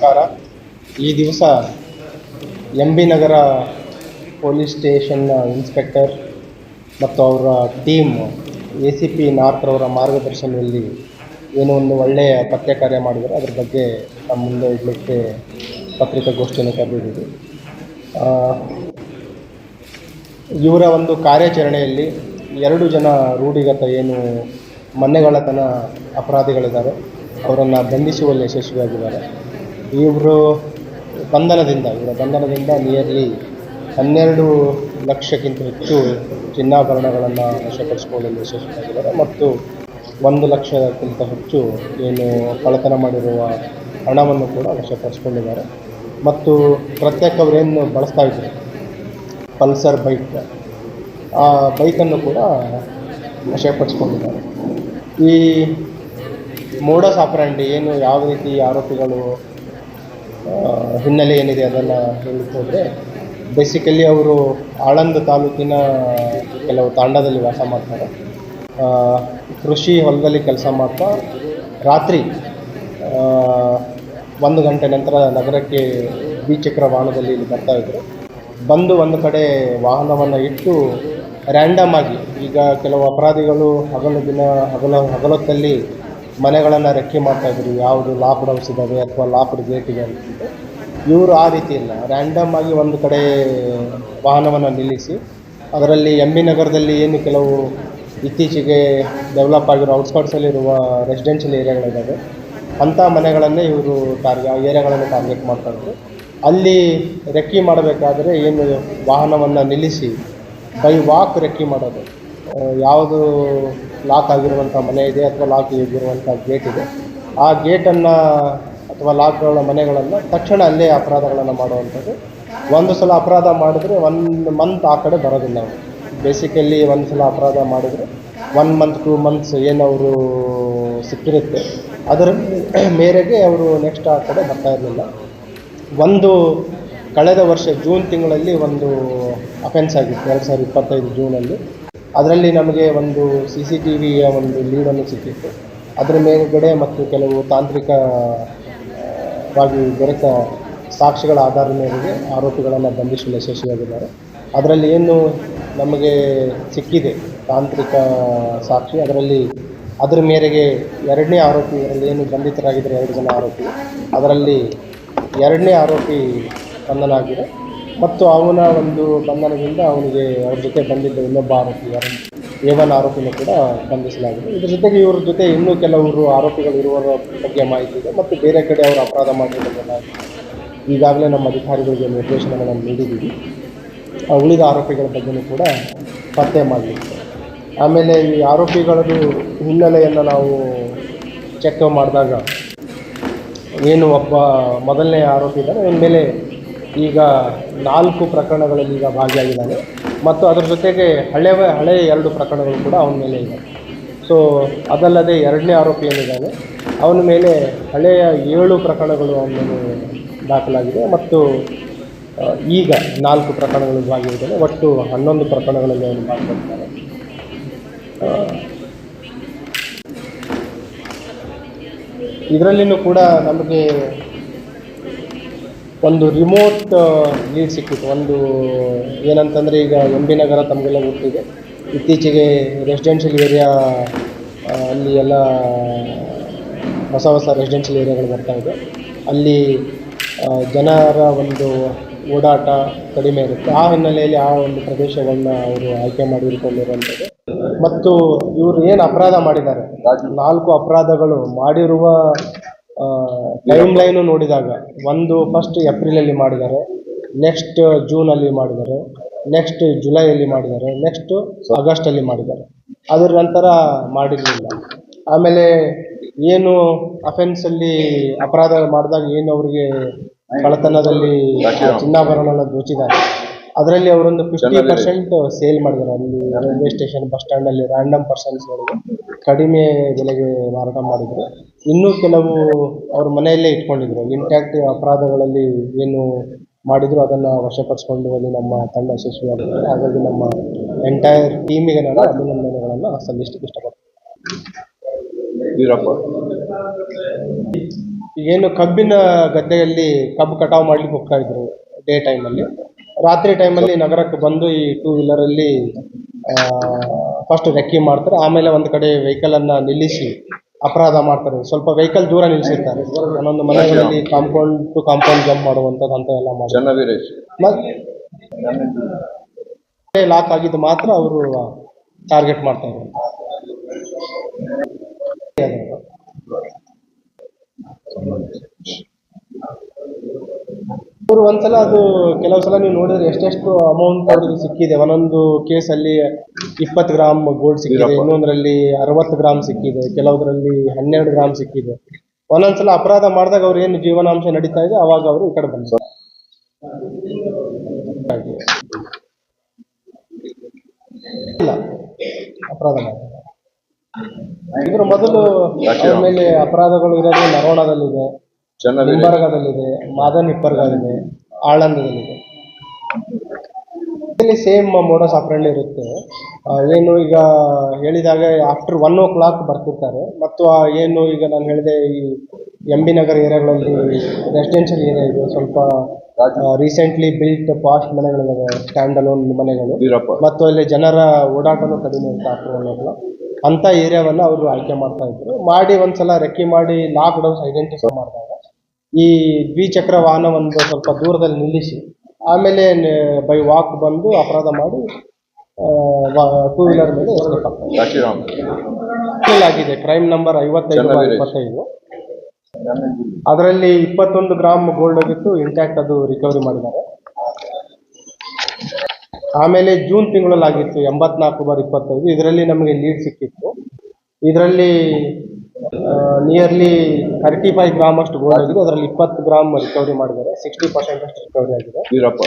ನಮಸ್ಕಾರ. ಈ ದಿವಸ ಎಂ ಬಿ ನಗರ ಪೊಲೀಸ್ ಸ್ಟೇಷನ್ನ ಇನ್ಸ್ಪೆಕ್ಟರ್ ಮತ್ತು ಅವರ ಟೀಮ್ ಎ ಸಿ ಪಿ ನಾರ್ತ್ರವರ ಮಾರ್ಗದರ್ಶನದಲ್ಲಿ ಏನೋ ಒಂದು ಒಳ್ಳೆಯ ಪತ್ತೆ ಕಾರ್ಯ ಮಾಡಿದರೆ ಅದ್ರ ಬಗ್ಗೆ ನಮ್ಮ ಮುಂದೆ ಇಡಲಿಕ್ಕೆ ಪತ್ರಿಕಾಗೋಷ್ಠಿಯನ್ನು ಕರೆದಿದ್ದೀವಿ. ಇವರ ಒಂದು ಕಾರ್ಯಾಚರಣೆಯಲ್ಲಿ ಎರಡು ಜನ ರೂಢಿಗತ ಏನು ಮನೆಗಳತನ ಅಪರಾಧಿಗಳಿದ್ದಾರೆ. ಅವರನ್ನು ಬಂಧಿಸುವಲ್ಲಿ ಯಶಸ್ವಿಯಾಗಿದ್ದಾರೆ. ಇವರು ಬಂಧನದಿಂದ, ಇವರ ಬಂಧನದಿಂದ ನಿಯರ್ಲಿ ಹನ್ನೆರಡು ಲಕ್ಷಕ್ಕಿಂತ ಹೆಚ್ಚು ಚಿನ್ನಾಭರಣಗಳನ್ನು ವಶಪಡಿಸಿಕೊಳ್ಳಲು ಯಶಸ್ವಿಯಾಗಿದ್ದಾರೆ ಮತ್ತು ಒಂದು ಲಕ್ಷಕ್ಕಿಂತ ಹೆಚ್ಚು ಏನು ಕಳತನ ಮಾಡಿರುವ ಹಣವನ್ನು ಕೂಡ ವಶಪಡಿಸಿಕೊಂಡಿದ್ದಾರೆ. ಮತ್ತು ಪ್ರತ್ಯೇಕ ಅವರೇನು ಬಳಸ್ತಾ ಇದ್ದರು. Pulsar bike. ಆ ಬೈಕನ್ನು ಕೂಡ ವಶಪಡಿಸ್ಕೊಂಡಿದ್ದಾರೆ. ಈ ಮೋಡಸ್ ಆಪರಾಂಡಿ ಏನು ಯಾವ ರೀತಿ ಆರೋಪಿಗಳು ಹಿನ್ನೆಲೆ ಏನಿದೆ ಅದನ್ನು ಹೇಳಿಕೊಂಡ್ರೆ ಬೇಸಿಕಲಿ ಅವರು ಆಳಂದ ತಾಲೂಕಿನ ಕೆಲವು ತಾಂಡದಲ್ಲಿ ವಾಸ ಮಾಡ್ತಾರೆ. ಕೃಷಿ ಹೊಲದಲ್ಲಿ ಕೆಲಸ ಮಾಡ್ತಾ ರಾತ್ರಿ ಒಂದು ಗಂಟೆ ನಂತರ ನಗರಕ್ಕೆ ದ್ವಿಚಕ್ರ ವಾಹನದಲ್ಲಿ ಇಲ್ಲಿ ಬರ್ತಾಯಿದ್ರು ಬಂದು ಒಂದು ಕಡೆ ವಾಹನವನ್ನು ಇಟ್ಟು ರ್ಯಾಂಡಮ್ ಆಗಿ, ಈಗ ಕೆಲವು ಅಪರಾಧಿಗಳು ಹಗಲು ದಿನ ಹಗಲ ಹಗಲೊತ್ತಲ್ಲಿ ಮನೆಗಳನ್ನು ರೆಕ್ಕಿ ಮಾಡ್ತಾಯಿದ್ರು ಯಾವುದು ಲಾಕ್ಡ್ ಹೌಸ್ ಇದ್ದಾವೆ ಅಥವಾ ಲಾಕ್ಡ್ ಗೇಟ್ ಇದೆ ಅಂತ ಇವರು ಆ ರೀತಿ ಇಲ್ಲ ರ್ಯಾಂಡಮ್ ಆಗಿ ಒಂದು ಕಡೆ ವಾಹನವನ್ನು ನಿಲ್ಲಿಸಿ, ಅದರಲ್ಲಿ ಎಂ ಬಿ ನಗರದಲ್ಲಿ ಏನು ಕೆಲವು ಇತ್ತೀಚೆಗೆ ಡೆವಲಪ್ ಆಗಿರೋ ಔಟ್ಸ್ಕರ್ಟ್ಸಲ್ಲಿರುವ ರೆಸಿಡೆನ್ಷಿಯಲ್ ಏರಿಯಾಗಳಿದ್ದಾವೆ ಅಂಥ ಮನೆಗಳನ್ನೇ ಇವರು ಟಾರ್ಗೆ ಏರಿಯಾಗಳನ್ನು ಟಾರ್ಗೆಟ್ ಮಾಡ್ತಾಯಿದ್ರು ಅಲ್ಲಿ ರೆಕ್ಕಿ ಮಾಡಬೇಕಾದ್ರೆ ಏನು ವಾಹನವನ್ನು ನಿಲ್ಲಿಸಿ ಬೈ ವಾಕ್ ರೆಕ್ಕಿ ಮಾಡೋದು. ಯಾವುದು ಲಾಕ್ ಆಗಿರುವಂಥ ಮನೆ ಇದೆ ಅಥವಾ ಲಾಕ್ ಆಗಿರುವಂಥ ಗೇಟ್ ಇದೆ. ಆ ಗೇಟನ್ನು ಅಥವಾ ಲಾಕ್ಗಳ ಮನೆಗಳನ್ನು ತಕ್ಷಣ ಅಲ್ಲೇ ಅಪರಾಧಗಳನ್ನು ಮಾಡುವಂಥದ್ದು. ಒಂದು ಸಲ ಅಪರಾಧ ಮಾಡಿದ್ರೆ ಒನ್ ಮಂತ್ ಆ ಕಡೆ ಬರೋದಿಲ್ಲ ಅವರು. ಬೇಸಿಕಲಿ ಒಂದು ಸಲ ಅಪರಾಧ ಮಾಡಿದರೆ ಒನ್ ಮಂತ್ ಟೂ ಮಂತ್ಸ್ ಏನು ಅವರು ಸಿಕ್ಕಿರುತ್ತೆ. ಅದರ ಮೇರೆಗೆ ಅವರು ನೆಕ್ಸ್ಟ್ ಆ ಕಡೆ ಬರ್ತಾ ಇರಲಿಲ್ಲ. ಒಂದು ಕಳೆದ ವರ್ಷ ಜೂನ್ ತಿಂಗಳಲ್ಲಿ ಒಂದು ಅಫೆನ್ಸ್ ಆಗಿತ್ತು, ಎರಡು ಸಾವಿರದ ಇಪ್ಪತ್ತೈದು ಜೂನಲ್ಲಿ. ಅದರಲ್ಲಿ ನಮಗೆ ಒಂದು ಸಿ ಸಿ ಟಿ ವಿಯ ಒಂದು ಲೀಡನ್ನು ಸಿಕ್ಕಿತ್ತು. ಅದರ ಮೇಲುಗಡೆ ಮತ್ತು ಕೆಲವು ತಾಂತ್ರಿಕವಾಗಿ ದೊರೆತ ಸಾಕ್ಷಿಗಳ ಆಧಾರದ ಮೇರೆಗೆ ಆರೋಪಿಗಳನ್ನು ಬಂಧಿಸಲು ಯಶಸ್ವಿಯಾಗಿದ್ದಾರೆ. ಅದರಲ್ಲಿ ಏನು ನಮಗೆ ಸಿಕ್ಕಿದೆ, ತಾಂತ್ರಿಕ ಸಾಕ್ಷಿ, ಅದರಲ್ಲಿ ಅದರ ಮೇರೆಗೆ ಎರಡನೇ ಆರೋಪಿ ಅದರಲ್ಲಿ ಏನು ಬಂಧಿತರಾಗಿದ್ದರೆ, ಎರಡು ಜನ ಆರೋಪಿ. ಅದರಲ್ಲಿ ಎರಡನೇ ಆರೋಪಿ ಬಂಧನ ಆಗಿದೆ ಮತ್ತು ಅವನ ಒಂದು ಬಂಧನದಿಂದ ಅವನಿಗೆ ಅವ್ರ ಜೊತೆ ಬಂದಿದ್ದ ಇನ್ನೊಬ್ಬ ಆರೋಪಿ ಏವನ್ ಆರೋಪಿನೂ ಕೂಡ ಬಂಧಿಸಲಾಗಿದೆ. ಇದ್ರ ಜೊತೆಗೆ ಇವರ ಜೊತೆ ಇನ್ನೂ ಕೆಲವರು ಆರೋಪಿಗಳು ಇರುವ ಬಗ್ಗೆ ಮಾಹಿತಿ ಇದೆ ಮತ್ತು ಬೇರೆ ಕಡೆ ಅವರು ಅಪರಾಧ ಮಾಡಿರೋದನ್ನು ಈಗಾಗಲೇ ನಮ್ಮ ಅಧಿಕಾರಿಗಳಿಗೆ ನಿರ್ದೇಶನಗಳನ್ನು ನೀಡಿದ್ದೀವಿ. ಉಳಿದ ಆರೋಪಿಗಳ ಬಗ್ಗೆಯೂ ಕೂಡ ಪತ್ತೆ ಮಾಡಲಿಕ್ಕೆ. ಆಮೇಲೆ ಈ ಆರೋಪಿಗಳದ್ದು ಹಿನ್ನೆಲೆಯನ್ನು ನಾವು ಚೆಕ್ ಮಾಡಿದಾಗ ಏನು ಒಬ್ಬ ಮೊದಲನೇ ಆರೋಪಿ ಇದ್ದಾರೆ ಇನ್ಮೇಲೆ ಮೇಲೆ ಈಗ ನಾಲ್ಕು ಪ್ರಕರಣಗಳಲ್ಲಿ ಈಗ ಭಾಗಿಯಾಗಿದ್ದಾನೆ. ಮತ್ತು ಅದರ ಜೊತೆಗೆ ಹಳೆ ಹಳೆಯ ಎರಡು ಪ್ರಕರಣಗಳು ಕೂಡ ಅವನ ಮೇಲೆ ಇದೆ. ಸೊ ಅದಲ್ಲದೆ ಎರಡನೇ ಆರೋಪಿ ಏನಿದ್ದಾನೆ, ಅವನ ಮೇಲೆ ಹಳೆಯ ಏಳು ಪ್ರಕರಣಗಳು ಅವನ ಮೇಲೆ ದಾಖಲಾಗಿದೆ. ಮತ್ತು ಈಗ ನಾಲ್ಕು ಪ್ರಕರಣಗಳು ಭಾಗಿಯಾಗಿದ್ದಾನೆ. ಒಟ್ಟು ಹನ್ನೊಂದು ಪ್ರಕರಣಗಳಲ್ಲಿ ಅವನು ಭಾಗಿಯಾಗಿದ್ದಾನೆ. ಇದರಲ್ಲಿನೂ ಕೂಡ ನಮಗೆ ಒಂದು ರಿಮೋಟ್ ಲೀಡ್ ಸಿಕ್ಕಿತ್ತು ಒಂದು ಏನಂತಂದರೆ ಈಗ ಎಂ ಬಿ ನಗರ ತಮಗೆಲ್ಲ ಗೊತ್ತಿದೆ. ಇತ್ತೀಚೆಗೆ ರೆಸಿಡೆನ್ಷಿಯಲ್ ಏರಿಯಾ ಅಲ್ಲಿ ಎಲ್ಲ ಹೊಸ ಹೊಸ ರೆಸಿಡೆನ್ಷಿಯಲ್ ಏರಿಯಾಗಳು ಬರ್ತಾ ಇದೆ. ಅಲ್ಲಿ ಜನರ ಒಂದು ಓಡಾಟ ಕಡಿಮೆ ಇರುತ್ತೆ. ಆ ಹಿನ್ನೆಲೆಯಲ್ಲಿ ಆ ಒಂದು ಪ್ರದೇಶಗಳನ್ನ ಅವರು ಆಯ್ಕೆ ಮಾಡಿಕೊಂಡಿರುವಂಥದ್ದು. ಮತ್ತು ಇವರು ಏನು ಅಪರಾಧ ಮಾಡಿದ್ದಾರೆ? ನಾಲ್ಕು ಅಪರಾಧಗಳು ಮಾಡಿರುವ ಟೈಮ್ ಲೈನು ನೋಡಿದಾಗ, ಒಂದು ಫಸ್ಟ್ ಏಪ್ರಿಲಲ್ಲಿ ಮಾಡಿದ್ದಾರೆ ನೆಕ್ಸ್ಟ್ ಜೂನಲ್ಲಿ ಮಾಡಿದ್ದಾರೆ ನೆಕ್ಸ್ಟ್ ಜುಲೈಯಲ್ಲಿ ಮಾಡಿದ್ದಾರೆ ನೆಕ್ಸ್ಟ್ ಆಗಸ್ಟಲ್ಲಿ ಮಾಡಿದ್ದಾರೆ. ಅದರ ನಂತರ ಮಾಡಿರಲಿಲ್ಲ. ಆಮೇಲೆ ಏನು ಅಫೆನ್ಸಲ್ಲಿ ಅಪರಾಧ ಮಾಡಿದಾಗ ಏನು ಅವರಿಗೆ ಕಳ್ಳತನದಲ್ಲಿ ಚಿನ್ನಾಭರಣ ದೋಚಿದ್ದಾರೆ. ಅದರಲ್ಲಿ ಅವರೊಂದು ಫಿಫ್ಟಿ ಪರ್ಸೆಂಟ್ ಸೇಲ್ ಮಾಡಿದ್ದಾರೆ. ಅಲ್ಲಿ ರೈಲ್ವೆ ಸ್ಟೇಷನ್ ಬಸ್ ಸ್ಟ್ಯಾಂಡಲ್ಲಿ ರ್ಯಾಂಡಮ್ ಪರ್ಸನ್ಸ್ಗಳಿಗೆ ಕಡಿಮೆ ಬೆಲೆಗೆ ಮಾರಾಟ ಮಾಡಿದ್ರು. ಇನ್ನೂ ಕೆಲವು ಅವ್ರ ಮನೆಯಲ್ಲೇ ಇಟ್ಕೊಂಡಿದ್ರು. ಇಂಟ್ಯಾಕ್ಟ್ ಅಪರಾಧಗಳಲ್ಲಿ ಏನು ಮಾಡಿದ್ರು ಅದನ್ನು ಹೋಗಿ ನಮ್ಮ ತಂಡ ಯಶಸ್ವಿಯಾಗಿದೆ. ಹಾಗಾಗಿ ನಮ್ಮ ಎಂಟೈರ್ ಟೀಮಿಗೆ ನಾನು ಅಭಿನಂದನೆಗಳನ್ನು ಸಲ್ಲಿಸಲಿಕ್ಕೆ ಇಷ್ಟಪಡ್ತೀನಿ. ಏನು ಈಗೇನು ಕಬ್ಬಿನ ಗದ್ದೆಯಲ್ಲಿ ಕಬ್ಬು ಕಟಾವು ಮಾಡ್ಲಿಕ್ಕೆ ಹೋಗ್ತಾ ಇದ್ರು ಡೇ ಟೈಮಲ್ಲಿ ರಾತ್ರಿ ಟೈಮಲ್ಲಿ ನಗರಕ್ಕೆ ಬಂದು ಈ ಟೂ ವೀಲರಲ್ಲಿ ಫಸ್ಟ್ ರೆಕ್ಕಿ ಮಾಡ್ತಾರೆ. ಆಮೇಲೆ ಒಂದು ಕಡೆ ವೆಹಿಕಲನ್ನು ನಿಲ್ಲಿಸಿ ಅಪರಾಧ ಮಾಡ್ತಾರೆ. ಸ್ವಲ್ಪ ವೆಹಿಕಲ್ ದೂರ ನಿಲ್ಲಿಸಿರ್ತಾರೆ ಒಂದೊಂದು ಮನೆಗಳಲ್ಲಿ ಕಾಂಪೌಂಡ್ ಟು ಕಾಂಪೌಂಡ್ ಜಂಪ್ ಮಾಡುವಂಥದ್ದು ಅಂಥವೆಲ್ಲ ಎಲ್ಲ ಮಾಡ್ತಾರೆ. ಲಾಕ್ ಆಗಿದ್ದು ಮಾತ್ರ ಅವರು ಟಾರ್ಗೆಟ್ ಮಾಡ್ತಾರೆ ಅವರು ಒಂದ್ಸಲ ಅದು ಕೆಲವು ಸಲ ನೀವು ನೋಡಿದ್ರೆ ಎಷ್ಟೆಷ್ಟು ಅಮೌಂಟ್ ಅವ್ರಿಗೆ ಸಿಕ್ಕಿದೆ. ಒಂದೊಂದು ಕೇಸಲ್ಲಿ ಇಪ್ಪತ್ತು ಗ್ರಾಮ್ ಗೋಲ್ಡ್ ಸಿಕ್ಕಿದೆ. ಇನ್ನೊಂದರಲ್ಲಿ ಅರವತ್ತು ಗ್ರಾಮ್ ಸಿಕ್ಕಿದೆ ಕೆಲವೊಂದ್ರಲ್ಲಿ ಹನ್ನೆರಡು ಗ್ರಾಮ್ ಸಿಕ್ಕಿದೆ. ಒಂದೊಂದ್ಸಲ ಅಪರಾಧ ಮಾಡಿದಾಗ ಅವ್ರು ಏನು ಜೀವನಾಂಶ ನಡೀತಾ ಇದೆ ಅವಾಗ ಅವರು ಈ ಕಡೆ ಬಂದ್ರು. ಇಲ್ಲ ಅಪರಾಧ ಮಾಡಿದ್ರು ಇದ್ರ ಮೊದಲು ಮೇಲೆ ಅಪರಾಧಗಳು ಇರೋದು ನರೋಣದಲ್ಲಿದೆ ಚನ್ನವೀರೇಶ್ ನಿಂಬರ್ಗದಲ್ಲಿದೆ ಮಾದನ್ ಇಪ್ಪರ್ಗಾದಲ್ಲಿದೆ ಆಳಂದದಲ್ಲಿದೆ. ಇಲ್ಲಿ ಸೇಮ್ ಮೋಡಸ್ ಆಪರೇಂಡ್ ಇರುತ್ತೆ. ಏನು ಈಗ ಹೇಳಿದಾಗ ಆಫ್ಟರ್ ಒನ್ ಓ ಕ್ಲಾಕ್ ಬರ್ತಿರ್ತಾರೆ. ಮತ್ತು ಆ ಏನು ಈಗ ನಾನು ಹೇಳಿದೆ ಈ ಎಂ ಬಿ ನಗರ್ ಏರಿಯಾಗಳಲ್ಲಿ ರೆಸಿಡೆನ್ಷಿಯಲ್ ಏರಿಯಾ ಇದೆ. ಸ್ವಲ್ಪ ರೀಸೆಂಟ್ಲಿ ಬಿಲ್ಟ್ ಪಾಸ್ಟ್ ಮನೆಗಳಿದಾವೆ ಸ್ಟ್ಯಾಂಡ್ ಅಲೋನ್ ಮನೆಗಳು ಮತ್ತು ಅಲ್ಲಿ ಜನರ ಓಡಾಟನು ಕಡಿಮೆ ಇರುತ್ತೆ ಆಫ್ಟರ್ ಒನ್ ಓ ಕ್ಲಾಕ್ ಅಂತ ಏರಿಯಾವನ್ನು ಅವರು ಆಯ್ಕೆ ಮಾಡ್ತಾ ಇದ್ರು. ಮಾಡಿ ಒಂದ್ಸಲ ರೆಕ್ಕಿ ಮಾಡಿ ಲಾಕ್ ಡೌನ್ಸ್ ಐಡೆಂಟಿಫೈ ಮಾಡಿದಾಗ ಈ ದ್ವಿಚಕ್ರ ವಾಹನವನ್ನು ಸ್ವಲ್ಪ ದೂರದಲ್ಲಿ ನಿಲ್ಲಿಸಿ ಆಮೇಲೆ ಬೈ ವಾಕ್ ಬಂದು ಅಪರಾಧ ಮಾಡಿ ಟೂ ವೀಲರ್ ಮೇಲೆ. ಆಗಿದೆ ಕ್ರೈಮ್ ನಂಬರ್ ಐವತ್ತೈದು. ಇಪ್ಪತ್ತೈದು. ಅದರಲ್ಲಿ ಇಪ್ಪತ್ತೊಂದು ಗ್ರಾಮ್ ಗೋಲ್ಡ್ ಹೋಗಿತ್ತು ಇಂಟ್ಯಾಕ್ಟ್ ಅದು ರಿಕವರಿ ಮಾಡಿದ್ದಾರೆ. ಆಮೇಲೆ ಜೂನ್ ತಿಂಗಳಲ್ಲಿ ಆಗಿತ್ತು ಎಂಬತ್ನಾಲ್ಕು ಬಾರ್ ಇಪ್ಪತ್ತೈದು. ಇದರಲ್ಲಿ ನಮಗೆ ಲೀಡ್ ಸಿಕ್ಕಿತ್ತು. ಇದರಲ್ಲಿ ನಿಯರ್ಲಿ ಥರ್ಟಿ ಫೈವ್ ಗ್ರಾಮ್ ಅಷ್ಟು ಗೋಲ್ಡ್ ಆಗಿದೆ. ಅದರಲ್ಲಿ ಇಪ್ಪತ್ತು ಗ್ರಾಮ್ ರಿಕವರಿ ಮಾಡಿದ್ದಾರೆ. ಸಿಕ್ಸ್ಟಿ ಪರ್ಸೆಂಟ್ ಅಷ್ಟು ರಿಕವರಿ ಆಗಿದೆ. ವೀರಪ್ಪ.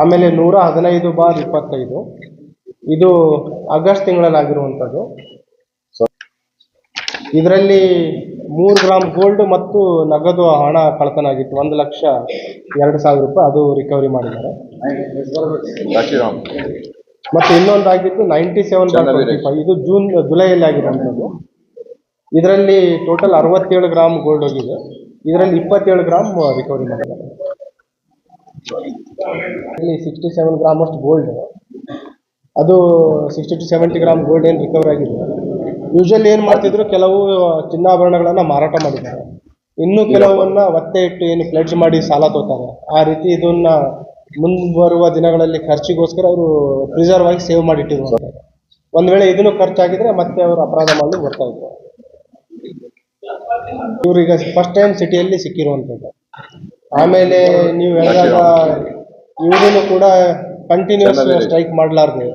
ಆಮೇಲೆ ನೂರ ಹದಿನೈದು ಬಾರ್ ಇಪ್ಪತ್ತೈದು. ಇದು ಆಗಸ್ಟ್ ತಿಂಗಳಲ್ಲಿ ಆಗಿರುವಂಥದ್ದು. ಇದರಲ್ಲಿ ಮೂರು ಗ್ರಾಮ್ ಗೋಲ್ಡ್ ಮತ್ತು ನಗದು ಹಣ ಕಳತನ ಆಗಿತ್ತು ಒಂದು ಲಕ್ಷ ಎರಡು ಸಾವಿರ ರೂಪಾಯಿ ಅದು ರಿಕವರಿ ಮಾಡಿದ್ದಾರೆ. ಮತ್ತು ಇನ್ನೊಂದಾಗಿದ್ದು ನೈಂಟಿ ಸೆವೆನ್ ಇದು ಜೂನ್ ಜುಲೈಯಲ್ಲಿ ಆಗಿರುವಂಥದ್ದು. ಇದರಲ್ಲಿ ಟೋಟಲ್ ಅರವತ್ತೇಳು ಗ್ರಾಮ್ ಗೋಲ್ಡ್ ಹೋಗಿದೆ. ಇದರಲ್ಲಿ ಇಪ್ಪತ್ತೇಳು ಗ್ರಾಮ್ ರಿಕವರಿ ಮಾಡಿದ್ದಾರೆ. ಇಲ್ಲಿ ಸಿಕ್ಸ್ಟಿ ಸೆವೆನ್ ಗ್ರಾಮ್ ಅಷ್ಟು ಗೋಲ್ಡ್ ಅದು sixty two seventy gram gold ಏನು ರಿಕವರ್ ಆಗಿದೆ ಯೂಶಲಿ ಏನು ಮಾಡ್ತಿದ್ರು, ಕೆಲವು ಚಿನ್ನಾಭರಣಗಳನ್ನು ಮಾರಾಟ ಮಾಡಿದ್ದಾರೆ. ಇನ್ನು ಕೆಲವನ್ನ ಒತ್ತೆ ಇಟ್ಟು ಏನು ಪ್ಲೆಡ್ಜ್ ಮಾಡಿ ಸಾಲ ತೋತಾರೆ. ಆ ರೀತಿ ಇದನ್ನ ಮುಂಬರುವ ದಿನಗಳಲ್ಲಿ ಖರ್ಚಿಗೋಸ್ಕರ ಅವರು ಪ್ರಿಸರ್ವ್ ಆಗಿ ಸೇವ್ ಮಾಡಿ ಒಂದು ಒಂದ್ ವೇಳೆ ಇದನ್ನು ಖರ್ಚಾಗಿದ್ರೆ ಮತ್ತೆ ಅವರು ಅಪರಾಧ ಮಾಡಲು ಬರ್ತಾ ಇದ್ರು ಇವ್ರೀಗ ಫಸ್ಟ್ ಟೈಮ್ ಸಿಟಿಯಲ್ಲಿ ಸಿಕ್ಕಿರುವಂಥದ್ದು. ಆಮೇಲೆ ನೀವು ಹೇಳಿದಾಗ ಇವರೂ ಕೂಡ ಕಂಟಿನ್ಯೂಸ್ ಸ್ಟ್ರೈಕ್ ಮಾಡಲಾರ್ದೆ.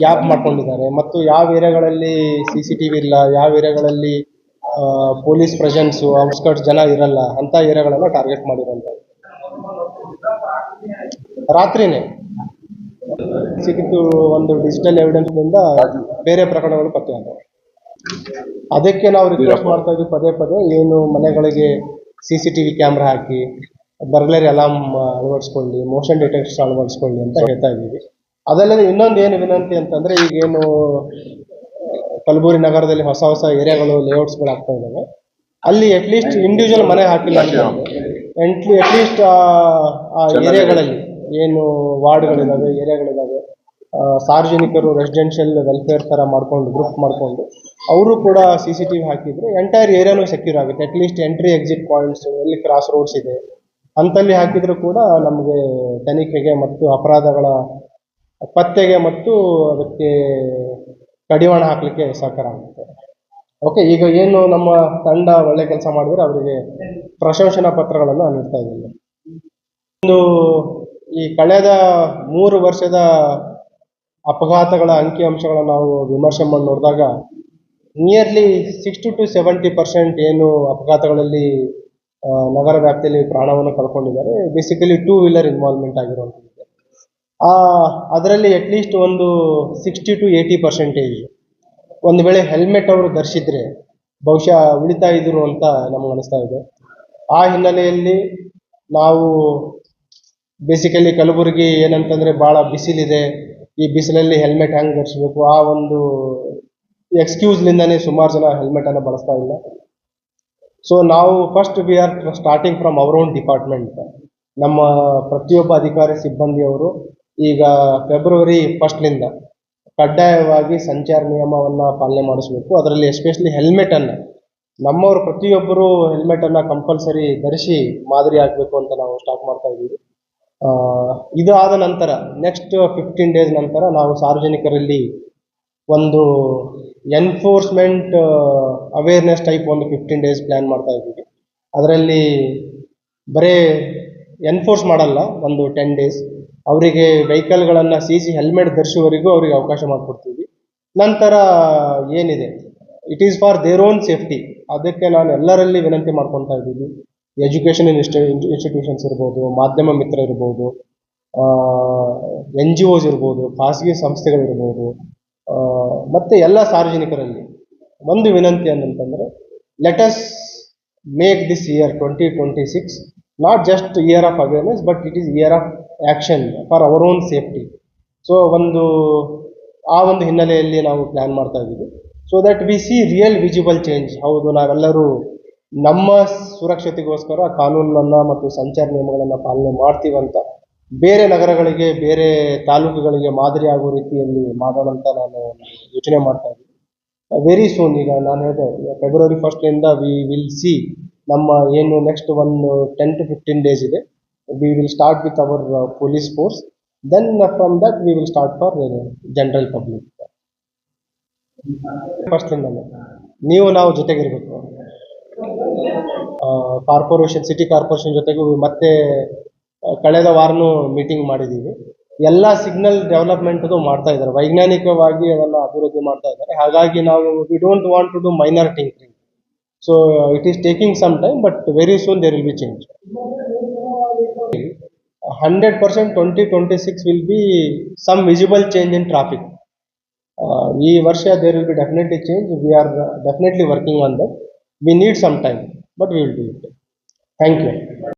ಗ್ಯಾಪ್ ಮಾಡ್ಕೊಂಡಿದ್ದಾರೆ. ಮತ್ತು ಯಾವ ಏರಿಯಾಗಳಲ್ಲಿ ಸಿ ಸಿ ಟಿ ವಿ ಇಲ್ಲ ಯಾವ ಏರಿಯಾಗಳಲ್ಲಿ ಪೊಲೀಸ್ ಪ್ರೆಸೆನ್ಸು ಔಟ್ಸ್ಕರ್ಟ್ಸ್ ಜನ ಇರಲ್ಲ ಅಂತ ಏರಿಯಾಗಳನ್ನು ಟಾರ್ಗೆಟ್ ಮಾಡಿರುವಂಥದ್ದು. ರಾತ್ರಿನೇ ಸಿಕ್ಕಿದ್ದು ಒಂದು ಡಿಜಿಟಲ್ ಎವಿಡೆನ್ಸ್ನಿಂದ ಬೇರೆ ಪ್ರಕರಣಗಳು ಪತ್ತೆ ಆದವು ಅದಕ್ಕೆ ನಾವು ರಿಕ್ವೆಸ್ಟ್ ಮಾಡ್ತಾ ಇದ್ವಿ ಪದೇ ಪದೇ ಏನು ಮನೆಗಳಿಗೆ C C T V camera ಹಾಕಿ ಬರ್ಗ್ಲರಿ ಅಲಾರ್ಮ್ ಅಳವಡಿಸ್ಕೊಳ್ಳಿ ಮೋಷನ್ ಡಿಟೆಕ್ಟರ್ಸ್ ಅಳವಡಿಸ್ಕೊಳ್ಳಿ ಅಂತ ಹೇಳ್ತಾ ಇದ್ದೀವಿ. ಅದಲ್ಲದೆ ಇನ್ನೊಂದು ಏನು ವಿನಂತಿ ಅಂತಂದ್ರೆ ಈಗೇನು ಕಲಬುರಗಿ ನಗರದಲ್ಲಿ ಹೊಸ ಹೊಸ ಏರಿಯಾಗಳು ಲೇಔಟ್ಸ್ಗಳು ಆಗ್ತಾ ಇದ್ದಾವೆ. ಅಲ್ಲಿ ಅಟ್ಲೀಸ್ಟ್ ಇಂಡಿವಿಜುವಲ್ ಮನೆ ಹಾಕಿಲ್ಲ ಅಟ್ಲೀಸ್ಟ್ ಆ ಏರಿಯಾಗಳಲ್ಲಿ ಏನು ವಾರ್ಡ್ಗಳಿದ್ದಾವೆ ಏರಿಯಾಗಳಿದ್ದಾವೆ ಆ, ಸಾರ್ವಜನಿಕರು ರೆಸಿಡೆನ್ಷಿಯಲ್ ವೆಲ್ಫೇರ್ ಥರ ಮಾಡ್ಕೊಂಡು ಗ್ರೂಪ್ ಮಾಡಿಕೊಂಡು, ಅವರು ಕೂಡ ಸಿ ಸಿ ಟಿ ವಿ ಹಾಕಿದರೆ ಎಂಟೈರ್ ಏರಿಯಾನು ಸೆಕ್ಯೂರ್ ಆಗುತ್ತೆ at least entry exit points ಎಲ್ಲಿ ಕ್ರಾಸ್ ರೋಡ್ಸ್ ಇದೆ, ಅಂತಲ್ಲಿ ಹಾಕಿದರೂ ಕೂಡ ನಮಗೆ ತನಿಖೆಗೆ ಮತ್ತು ಅಪರಾಧಗಳ ಪತ್ತೆಗೆ ಮತ್ತು ಅದಕ್ಕೆ ಕಡಿವಾಣ ಹಾಕಲಿಕ್ಕೆ ಸಹಕಾರ ಆಗುತ್ತೆ. ಓಕೆ ಈಗ ಏನು ನಮ್ಮ ತಂಡ ಒಳ್ಳೆ ಕೆಲಸ ಮಾಡಿದ್ರೆ ಅವರಿಗೆ ಪ್ರಶಂಸನಾ ಪತ್ರಗಳನ್ನು ನೀಡ್ತಾ ಇದ್ದೀನಿ. ಒಂದು ಈ ಕಳೆದ ಮೂರು ವರ್ಷದ ಅಪಘಾತಗಳ ಅಂಕಿಅಂಶಗಳನ್ನು ನಾವು ವಿಮರ್ಶೆ ಮಾಡಿ ನೋಡಿದಾಗ nearly sixty to seventy percent ಏನು ಅಪಘಾತಗಳಲ್ಲಿ ನಗರ ವ್ಯಾಪ್ತಿಯಲ್ಲಿ ಪ್ರಾಣವನ್ನು ಕಳ್ಕೊಂಡಿದ್ದಾರೆ. ಬೇಸಿಕಲಿ ಟೂ ವೀಲರ್ ಇನ್ವಾಲ್ವ್ಮೆಂಟ್ ಆಗಿರುವಂಥದ್ದು. ಅದರಲ್ಲಿ ಅಟ್ಲೀಸ್ಟ್ ಒಂದು ಸಿಕ್ಸ್ಟಿ ಟು ಏಯ್ಟಿ ಪರ್ಸೆಂಟೇಜ್ ಒಂದು ವೇಳೆ ಹೆಲ್ಮೆಟ್ ಅವರು ಧರಿಸಿದ್ರೆ ಬಹುಶಃ ಉಳಿತಾ ಇದ್ರು ಅಂತ ನಮ್ಗೆ ಅನಿಸ್ತಾ ಇದೆ. ಆ ಹಿನ್ನೆಲೆಯಲ್ಲಿ ನಾವು ಬೇಸಿಕಲಿ ಕಲಬುರಗಿ ಏನಂತಂದರೆ ಭಾಳ ಬಿಸಿಲಿದೆ. ಈ ಬಿಸಿಲಲ್ಲಿ ಹೆಲ್ಮೆಟ್ ಹೆಂಗೆ ಧರಿಸ್ಬೇಕು? ಆ ಒಂದು ಎಕ್ಸ್ಕ್ಯೂಸ್ಲಿಂದನೇ ಸುಮಾರು ಜನ ಹೆಲ್ಮೆಟನ್ನು ಬಳಸ್ತಾ ಇಲ್ಲ. ಸೊ ನಾವು first we are starting from our own department ನಮ್ಮ ಪ್ರತಿಯೊಬ್ಬ ಅಧಿಕಾರಿ ಸಿಬ್ಬಂದಿಯವರು ಈಗ ಫೆಬ್ರವರಿ ಫಸ್ಟ್ನಿಂದ ಕಡ್ಡಾಯವಾಗಿ ಸಂಚಾರ ನಿಯಮವನ್ನು ಪಾಲನೆ ಮಾಡಿಸಬೇಕು. ಅದರಲ್ಲಿ ಎಸ್ಪೆಷಲಿ ಹೆಲ್ಮೆಟನ್ನು ನಮ್ಮವರು ಪ್ರತಿಯೊಬ್ಬರು ಹೆಲ್ಮೆಟನ್ನು ಕಂಪಲ್ಸರಿ ಧರಿಸಿ ಮಾದರಿ ಆಗಬೇಕು ಅಂತ ನಾವು ಸ್ಟಾರ್ಟ್ ಮಾಡ್ತಾ ಇದ್ದೀವಿ. ಇದು ಆದ ನಂತರ ನೆಕ್ಸ್ಟ್ ಫಿಫ್ಟೀನ್ ಡೇಸ್ ನಂತರ ನಾವು ಸಾರ್ವಜನಿಕರಲ್ಲಿ ಒಂದು ಎನ್ಫೋರ್ಸ್ಮೆಂಟ್ ಅವೇರ್ನೆಸ್ ಟೈಪ್ ಒಂದು ಫಿಫ್ಟೀನ್ ಡೇಸ್ ಪ್ಲ್ಯಾನ್ ಮಾಡ್ತಾ ಇದ್ದೀವಿ. ಅದರಲ್ಲಿ ಬರೀ ಎನ್ಫೋರ್ಸ್ ಮಾಡಲ್ಲ, ಒಂದು ಟೆನ್ ಡೇಸ್ ಅವರಿಗೆ ವೆಹಿಕಲ್ಗಳನ್ನು ಸಿ ಸಿ ಹೆಲ್ಮೆಟ್ ಧರಿಸುವವರೆಗೂ ಅವರಿಗೆ ಅವಕಾಶ ಮಾಡಿಕೊಡ್ತೀವಿ. ನಂತರ ಏನಿದೆ? It is for their own safety ಅದಕ್ಕೆ ನಾನು ಎಲ್ಲರಲ್ಲಿ ವಿನಂತಿ ಮಾಡ್ಕೊತಾ ಇದ್ದೀನಿ. ಎಜುಕೇಷನ್ ಇನ್ಸ್ಟಿ ಇನ್ಸ್ಟಿಟ್ಯೂಷನ್ಸ್ ಇರ್ಬೋದು, ಮಾಧ್ಯಮ ಮಿತ್ರ ಇರ್ಬೋದು ಎನ್ ಜಿ ಓಸ್ ಇರ್ಬೋದು, ಖಾಸಗಿ ಸಂಸ್ಥೆಗಳಿರ್ಬೋದು ಮತ್ತು ಎಲ್ಲ ಸಾರ್ವಜನಿಕರಲ್ಲಿ ಒಂದು ವಿನಂತಿ ಏನಂತಂದರೆ let's make this year twenty twenty six not just year of awareness but it is year of action for our own safety so ಒಂದು, ಆ ಒಂದು ಹಿನ್ನೆಲೆಯಲ್ಲಿ ನಾವು ಪ್ಲ್ಯಾನ್ ಮಾಡ್ತಾ ಇದ್ದೀವಿ. So that we see real visible change ಹೌದು, ನಾವೆಲ್ಲರೂ ನಮ್ಮ ಸುರಕ್ಷತೆಗೋಸ್ಕರ ಕಾನೂನನ್ನು ಮತ್ತು ಸಂಚಾರ ನಿಯಮಗಳನ್ನು ಪಾಲನೆ ಮಾಡ್ತೀವಂತ ಬೇರೆ ನಗರಗಳಿಗೆ, ಬೇರೆ ತಾಲೂಕುಗಳಿಗೆ ಮಾದರಿ ರೀತಿಯಲ್ಲಿ ಮಾಡೋಣ ಅಂತ ನಾನು ಯೋಚನೆ ಮಾಡ್ತಾ ಇದ್ದೀನಿ. ವೆರಿ ಸೂನ್ ಈಗ ನಾನು ಹೇಳಿದೆ ಫೆಬ್ರವರಿ ಫಸ್ಟಿಂದ ವಿ ವಿಲ್ ಸಿ ನಮ್ಮ ಏನು ನೆಕ್ಸ್ಟ್ ಒಂದು ಟೆನ್ ಟು ಫಿಫ್ಟೀನ್ ಡೇಸ್ ಇದೆ. We will start with our police force then from that we will start for general public ಫಸ್ಟ್ಲಿಂದಲೇ ನೀವು ನಾವು ಜೊತೆಗಿರಬೇಕು. ಕಾರ್ಪೊರೇಷನ್, ಸಿಟಿ ಕಾರ್ಪೊರೇಷನ್ ಜೊತೆಗೂ ಮತ್ತೆ ಕಳೆದ ವಾರನೂ ಮೀಟಿಂಗ್ ಮಾಡಿದ್ದೀವಿ. ಎಲ್ಲ ಸಿಗ್ನಲ್ ಡೆವಲಪ್ಮೆಂಟ್ದು ಮಾಡ್ತಾ ಇದ್ದಾರೆ. ವೈಜ್ಞಾನಿಕವಾಗಿ ಅದನ್ನು ಅಭಿವೃದ್ಧಿ ಮಾಡ್ತಾ ಇದ್ದಾರೆ. ಹಾಗಾಗಿ ನಾವು we don't want to do minor tinkering so it is taking some time but very soon there will be change hundred percent twenty twenty six will be some visible change in traffic ಈ ವರ್ಷ there will be definitely change we are definitely working on that we need some time but we will do it. Thank you.